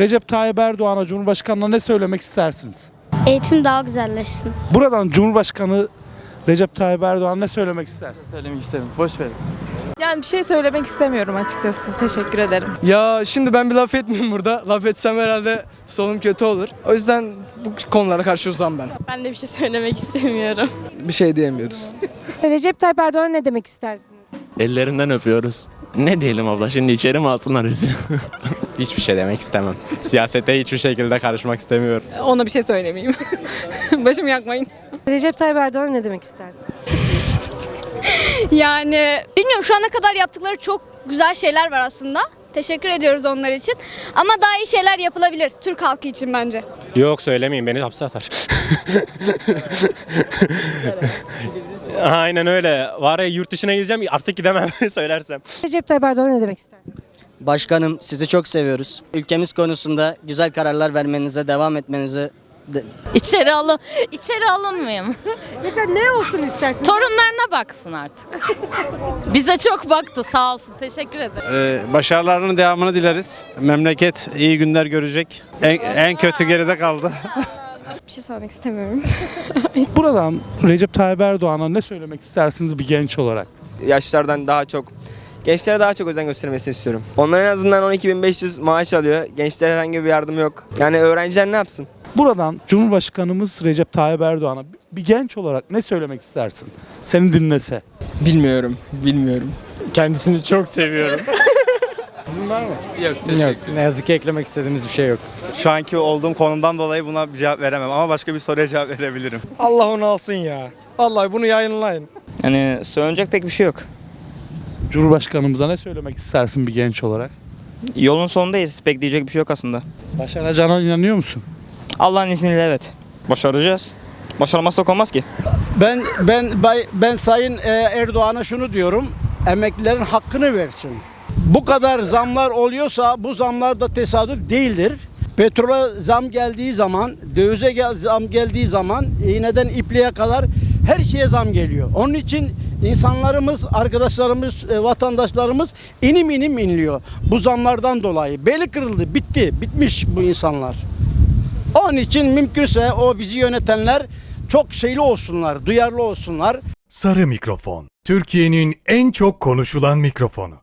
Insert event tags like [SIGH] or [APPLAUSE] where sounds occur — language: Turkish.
Recep Tayyip Erdoğan'a Cumhurbaşkanı'na ne söylemek istersiniz? Eğitim daha güzelleşsin. Buradan Cumhurbaşkanı Recep Tayyip Erdoğan'a ne söylemek istersiniz? Söylemek istemiyorum. Boş ver. Yani bir şey söylemek istemiyorum açıkçası. Teşekkür ederim. Ya şimdi ben bir laf etmeyeyim burada. Laf etsem herhalde sonum kötü olur. O yüzden bu konulara karşı uzam ben. Ben de bir şey söylemek istemiyorum. Bir şey diyemiyoruz. [LAUGHS] Recep Tayyip Erdoğan'a ne demek istersiniz? Ellerinden öpüyoruz. Ne diyelim abla şimdi içeri mi alsınlar bizi? [LAUGHS] Hiçbir şey demek istemem. Siyasete hiçbir şekilde karışmak istemiyorum. Ona bir şey söylemeyeyim. [LAUGHS] Başımı yakmayın. Recep Tayyip Erdoğan'a ne demek istersiniz? Yani bilmiyorum şu ana kadar yaptıkları çok güzel şeyler var aslında. Teşekkür ediyoruz onlar için. Ama daha iyi şeyler yapılabilir Türk halkı için bence. Yok söylemeyin beni hapse atar. [LAUGHS] Aynen öyle. Var ya yurt dışına gideceğim artık gidemem [LAUGHS] söylersem. Recep Tayyip Erdoğan'a ne demek istersiniz? Başkanım sizi çok seviyoruz. Ülkemiz konusunda güzel kararlar vermenize devam etmenizi de- İçeri alın. İçeri alınmayayım. [LAUGHS] Mesela ne olsun istersiniz? Torunlarına baksın artık. Bize çok baktı sağ olsun. Teşekkür ederim. Ee, başarılarının devamını dileriz. Memleket iyi günler görecek. En, en kötü geride kaldı. [LAUGHS] Bir şey söylemek istemiyorum. [LAUGHS] Buradan Recep Tayyip Erdoğan'a ne söylemek istersiniz bir genç olarak? Yaşlardan daha çok gençlere daha çok özen göstermesini istiyorum. Onlar en azından 12.500 maaş alıyor. Gençlere herhangi bir yardım yok. Yani öğrenciler ne yapsın? Buradan Cumhurbaşkanımız Recep Tayyip Erdoğan'a bir genç olarak ne söylemek istersin? Seni dinlese. Bilmiyorum, bilmiyorum. Kendisini çok seviyorum. [LAUGHS] Yok Yok, ne yazık ki eklemek istediğimiz bir şey yok. Şu anki olduğum konumdan dolayı buna bir cevap veremem ama başka bir soruya cevap verebilirim. Allah onu alsın ya. Vallahi bunu yayınlayın. Yani söylenecek pek bir şey yok. Cumhurbaşkanımıza ne söylemek istersin bir genç olarak? Yolun sonundayız. Pek diyecek bir şey yok aslında. Başaracağına inanıyor musun? Allah'ın izniyle evet. Başaracağız. Başaramazsak olmaz ki. Ben ben bay- ben Sayın e, Erdoğan'a şunu diyorum. Emeklilerin hakkını versin. Bu kadar zamlar oluyorsa bu zamlar da tesadüf değildir. Petrole zam geldiği zaman, dövize zam geldiği zaman iğneden ipliğe kadar her şeye zam geliyor. Onun için insanlarımız, arkadaşlarımız, e, vatandaşlarımız inim inim inliyor. Bu zamlardan dolayı. Beli kırıldı, bitti, bitmiş bu insanlar. Onun için mümkünse o bizi yönetenler çok şeyli olsunlar, duyarlı olsunlar. Sarı mikrofon. Türkiye'nin en çok konuşulan mikrofonu.